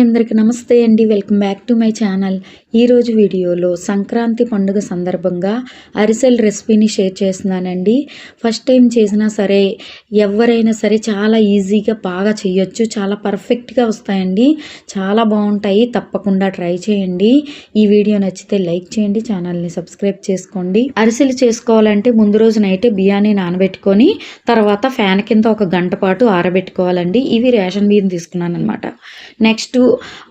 Hi అందరికి నమస్తే అండి. Welcome back to my channel. ఈరోజు వీడియోలో సంక్రాంతి పండుగ సందర్భంగా అరిసెల్ రెసిపీని షేర్ చేస్తున్నానండి. ఫస్ట్ టైం చేసినా సరే ఎవరైనా సరే చాలా ఈజీగా బాగా చేయొచ్చు చాలా పర్ఫెక్ట్గా వస్తాయండి. చాలా బాగుంటాయి. తప్పకుండా ట్రై చేయండి. ఈ వీడియో నచ్చితే లైక్ చేయండి. ఛానల్ని సబ్స్క్రైబ్ చేసుకోండి. అరిసెలు చేసుకోవాలంటే ముందు రోజు నైటే బియ్యాన్ని నానబెట్టుకొని తర్వాత ఫ్యాన్ కింద ఒక గంట పాటు ఆరబెట్టుకోవాలండి. ఇవి రేషన్ బియ్యం తీసుకున్నాను అనమాట నెక్స్ట్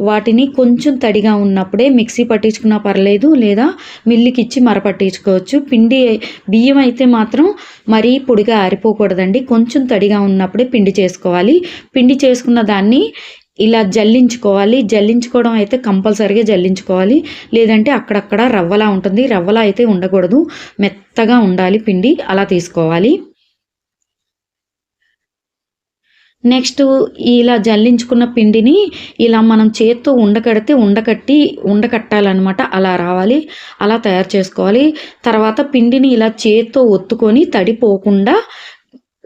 వాటిని కొంచెం తడిగా ఉన్నప్పుడే మిక్సీ పట్టించుకున్నా పర్లేదు లేదా మిల్లికి ఇచ్చి మర పట్టించుకోవచ్చు. పిండి బియ్యం అయితే మాత్రం మరీ పొడిగా ఆరిపోకూడదండి. కొంచెం తడిగా ఉన్నప్పుడే పిండి చేసుకోవాలి. పిండి చేసుకున్న దాన్ని ఇలా జల్లించుకోవాలి. జల్లించుకోవడం అయితే కంపల్సరీగా జల్లించుకోవాలి. లేదంటే అక్కడక్కడ రవ్వలా ఉంటుంది. రవ్వలా అయితే ఉండకూడదు. మెత్తగా ఉండాలి పిండి. అలా తీసుకోవాలి. నెక్స్ట్ ఇలా జల్లించుకున్న పిండిని ఇలా మనం చేత్తో ఉండకడితే ఉండకట్టి ఉండకట్టాలన్నమాట. అలా రావాలి. అలా తయారు చేసుకోవాలి. తర్వాత పిండిని ఇలా చేత్తో ఒత్తుకొని తడిపోకుండా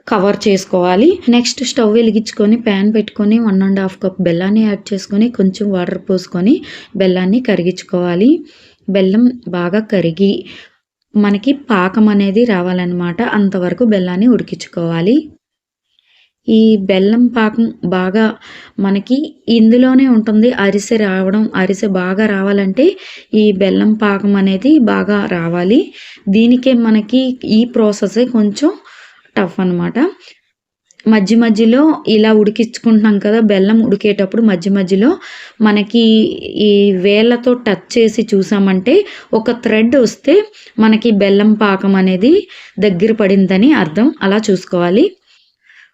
కవర్ చేసుకోవాలి. నెక్స్ట్ స్టవ్ వెలిగించుకొని ప్యాన్ పెట్టుకొని వన్ అండ్ హాఫ్ కప్ బెల్లాన్ని యాడ్ చేసుకొని కొంచెం వాటర్ పోసుకొని బెల్లాన్ని కరిగించుకోవాలి. బెల్లం బాగా కరిగి మనకి పాకం అనేది రావాలన్నమాట. అంతవరకు బెల్లాన్ని ఉడికించుకోవాలి. ఈ బెల్లం పాకం బాగా మనకి ఇందులోనే ఉంటుంది. అరిసె రావడం అరిసె బాగా రావాలంటే ఈ బెల్లం పాకం అనేది బాగా రావాలి. దీనికే మనకి ఈ ప్రాసెస్ కొంచెం టఫ్ అనమాట మధ్య మధ్యలో ఇలా ఉడికించుకుంటున్నాం కదా బెల్లం ఉడికేటప్పుడు మధ్య మధ్యలో మనకి ఈ వేళ్ళతో టచ్ చేసి చూసామంటే ఒక థ్రెడ్ వస్తే మనకి బెల్లం పాకం అనేది దగ్గర పడిందని అర్థం. అలా చూసుకోవాలి.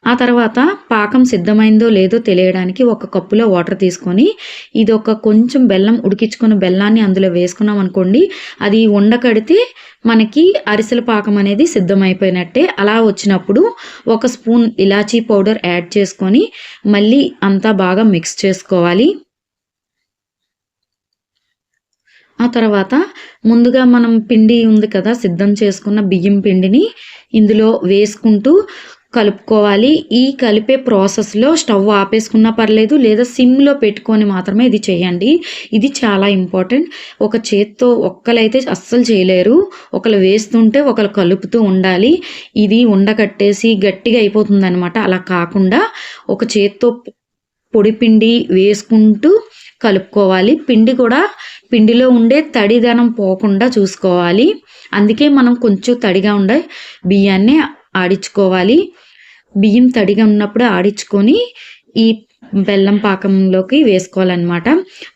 ఆ తర్వాత పాకం సిద్ధమైందో లేదో తెలియడానికి ఒక కప్పులో వాటర్ తీసుకొని ఇది ఒక కొంచెం బెల్లం ఉడికించుకున్న బెల్లాన్ని అందులో వేసుకున్నాం అనుకోండి అది ఉండకడితే మనకి అరిసెల పాకం అనేది సిద్ధమైపోయినట్టే. అలా వచ్చినప్పుడు ఒక స్పూన్ ఇలాచీ పౌడర్ యాడ్ చేసుకొని మళ్ళీ అంతా బాగా మిక్స్ చేసుకోవాలి. ఆ తర్వాత ముందుగా మనం పిండి ఉంది కదా సిద్ధం చేసుకున్న బియ్యం పిండిని ఇందులో వేసుకుంటూ కలుపుకోవాలి. ఈ కలిపే ప్రాసెస్లో స్టవ్ ఆపేసుకున్నా పర్లేదు లేదా సిమ్లో పెట్టుకొని మాత్రమే ఇది చేయండి. ఇది చాలా ఇంపార్టెంట్. ఒక చేత్తో ఒక్కలైతే అస్సలు చేయలేరు. ఒకరు వేస్తుంటే ఒకరు కలుపుతూ ఉండాలి. ఇది ఉండకట్టేసి గట్టిగా అయిపోతుంది అనమాట అలా కాకుండా ఒక చేత్తో పొడి పిండి వేసుకుంటూ కలుపుకోవాలి. పిండి కూడా పిండిలో ఉండే తడిదనం పోకుండా చూసుకోవాలి. అందుకే మనం కొంచెం తడిగా ఉండే బియ్యాన్ని ఆడించుకోవాలి. బియ్యం తడిగా ఉన్నప్పుడు ఆడించుకొని ఈ బెల్లం పాకంలోకి వేసుకోవాలన్నమాట.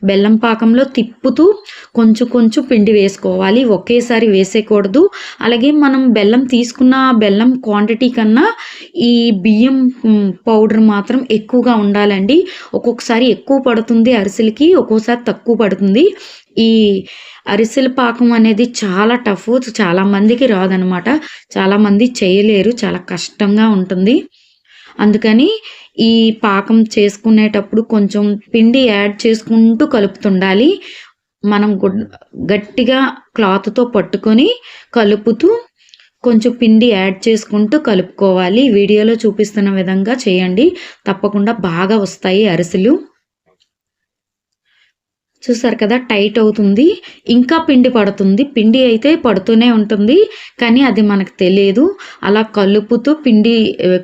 బెల్లం పాకంలో తిప్పుతూ కొంచెం కొంచెం పిండి వేసుకోవాలి. ఒకేసారి వేసేయకూడదు అలాగే మనం బెల్లం తీసుకున్న బెల్లం క్వాంటిటీ కన్నా ఈ బియ్యం పౌడర్ మాత్రం ఎక్కువగా ఉండాలండి. ఒక్కొక్కసారి ఎక్కువ పడుతుంది అరిసెలకి ఒక్కోసారి తక్కువ పడుతుంది. ఈ అరిసెల పాకం అనేది చాలా టఫ్ చాలామందికి రాదనమాట. చాలామంది చేయలేరు చాలా కష్టంగా ఉంటుంది. అందుకని ఈ పాకం చేసుకునేటప్పుడు కొంచెం పిండి యాడ్ చేసుకుంటూ కలుపుతుండాలి. మనం గట్టిగా క్లాత్తో పట్టుకొని కలుపుతూ కొంచెం పిండి యాడ్ చేసుకుంటూ కలుపుకోవాలి. వీడియోలో చూపిస్తున్న విధంగా చేయండి. తప్పకుండా బాగా వస్తాయి అరిసెలు. చూసారు కదా టైట్ అవుతుంది. ఇంకా పిండి పడుతుంది. పిండి అయితే పడుతూనే ఉంటుంది కానీ అది మనకు తెలియదు. అలా కలుపుతూ పిండి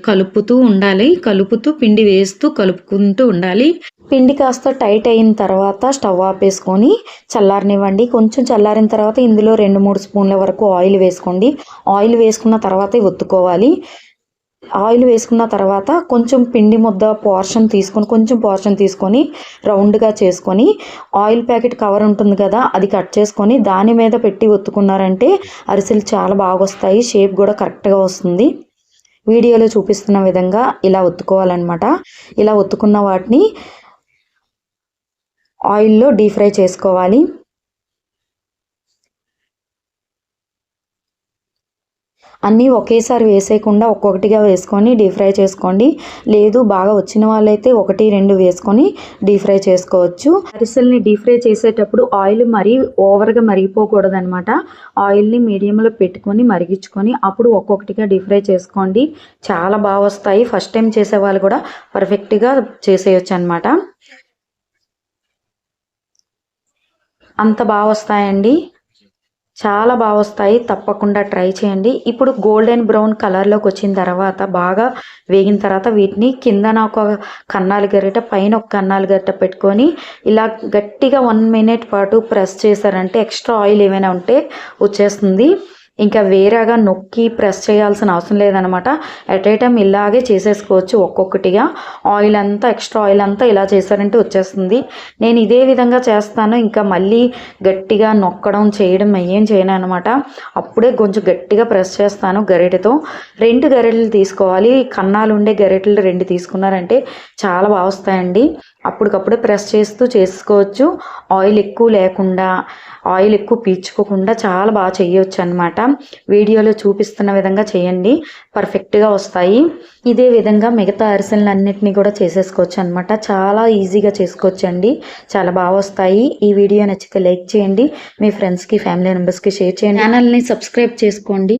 కలుపుతూ ఉండాలి. కలుపుతూ పిండి వేస్తూ కలుపుకుంటూ ఉండాలి. పిండి కాస్త టైట్ అయిన తర్వాత స్టవ్ ఆపేసుకొని చల్లారనివ్వండి. కొంచెం చల్లారిన తర్వాత ఇందులో రెండు మూడు స్పూన్ల వరకు ఆయిల్ వేసుకోండి. ఆయిల్ వేసుకున్న తర్వాతే ఒత్తుకోవాలి. ఆయిల్ వేసుకున్న తర్వాత కొంచెం పిండి ముద్ద పోర్షన్ తీసుకొని కొంచెం పోర్షన్ తీసుకొని రౌండ్గా చేసుకొని ఆయిల్ ప్యాకెట్ కవర్ ఉంటుంది కదా అది కట్ చేసుకొని దాని మీద పెట్టి ఒత్తుకున్నారంటే అరిసెలు చాలా బాగా వస్తాయి షేప్ కూడా కరెక్ట్గా వస్తుంది. వీడియోలో చూపిస్తున్న విధంగా ఇలా ఒత్తుకోవాలన్నమాట. ఇలా ఒత్తుకున్న వాటిని ఆయిల్లో డీప్ ఫ్రై చేసుకోవాలి. అన్నీ ఒకేసారి వేసేయకుండా ఒక్కొక్కటిగా వేసుకొని డీప్ ఫ్రై చేసుకోండి. లేదు బాగా వచ్చిన వాళ్ళైతే ఒకటి రెండు వేసుకొని డీప్ ఫ్రై చేసుకోవచ్చు. అరిసెల్ని డీప్ ఫ్రై చేసేటప్పుడు ఆయిల్ మరీ ఓవర్గా మరిగిపోకూడదనమాట ఆయిల్ని మీడియంలో పెట్టుకొని మరిగించుకొని అప్పుడు ఒక్కొక్కటిగా డీప్ ఫ్రై చేసుకోండి. చాలా బాగా వస్తాయి. ఫస్ట్ టైం చేసే వాళ్ళు కూడా పర్ఫెక్ట్గా చేసేయచ్చు అనమాట అంత బాగా వస్తాయండి చాలా బాగా వస్తాయి తప్పకుండా ట్రై చేయండి. ఇప్పుడు గోల్డెన్ బ్రౌన్ కలర్లోకి వచ్చిన తర్వాత బాగా వేగిన తర్వాత వీటిని కిందన ఒక కన్నాలు గరిట పైన ఒక కన్నాలు గరిట పెట్టుకొని ఇలా గట్టిగా వన్ మినిట్ పాటు ప్రెస్ చేశారంటే ఎక్స్ట్రా ఆయిల్ ఏమైనా ఉంటే వచ్చేస్తుంది. ఇంకా వేరేగా నొక్కి ప్రెస్ చేయాల్సిన అవసరం లేదనమాట ఎట్ ఏ టైం ఇలాగే చేసేసుకోవచ్చు ఒక్కొక్కటిగా. ఆయిల్ అంతా ఎక్స్ట్రా ఆయిల్ అంతా ఇలా చేశారంటే వచ్చేస్తుంది. నేను ఇదే విధంగా చేస్తాను. ఇంకా మళ్ళీ గట్టిగా నొక్కడం చేయడం ఏం చేయను అనమాట అప్పుడే కొంచెం గట్టిగా ప్రెస్ చేస్తాను గరిటెతో. రెండు గరిటెలు తీసుకోవాలి. కన్నాలు ఉండే గరిటెలు రెండు తీసుకున్నారంటే చాలా బాగా వస్తాయండి. అప్పటికప్పుడే ప్రెస్ చేస్తూ చేసుకోవచ్చు. ఆయిల్ ఎక్కువ లేకుండా ఆయిల్ ఎక్కువ పీల్చుకోకుండా చాలా బాగా చేయవచ్చు అనమాట వీడియోలో చూపిస్తున్న విధంగా చేయండి. పర్ఫెక్ట్గా వస్తాయి. ఇదే విధంగా మిగతా అరిసెలను అన్నింటినీ కూడా చేసేసుకోవచ్చు అనమాట చాలా ఈజీగా చేసుకోవచ్చు అండి చాలా బాగా వస్తాయి. ఈ వీడియో నచ్చితే లైక్ చేయండి. మీ ఫ్రెండ్స్కి ఫ్యామిలీ మెంబర్స్కి షేర్ చేయండి. ఛానల్ని సబ్స్క్రైబ్ చేసుకోండి.